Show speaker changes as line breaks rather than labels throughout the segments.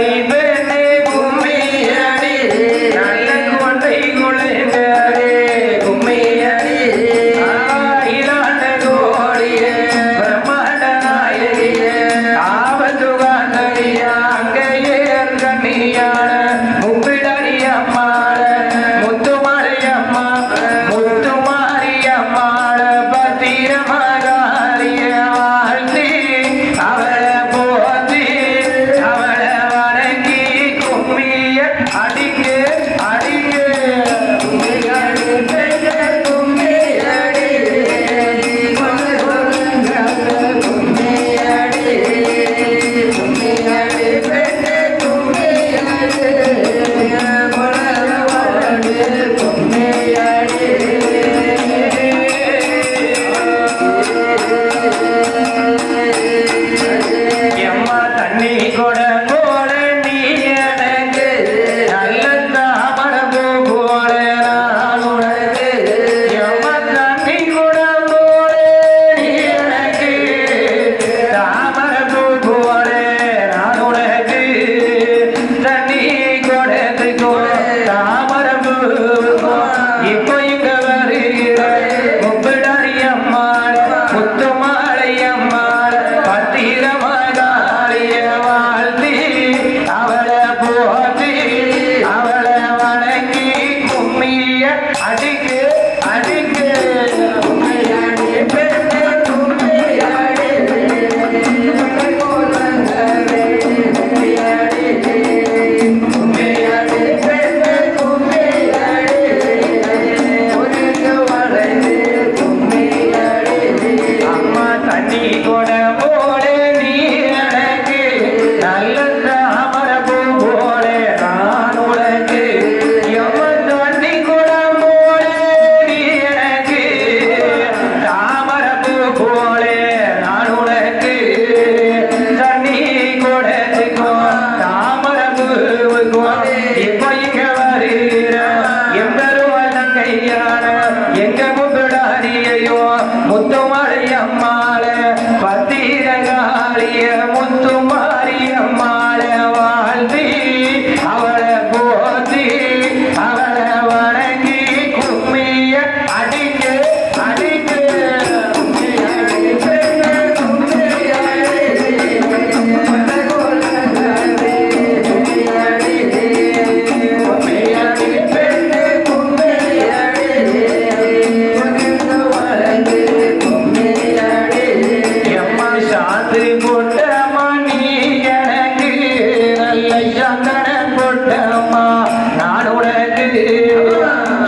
Amen.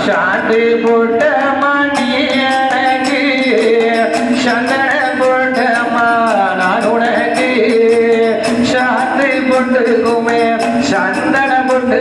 சாத்து போட்ட மணியனக்கு சந்தன போட்டமா நான் உனக்கு சாத்து போட்டுக்குமே சந்தன போட்டு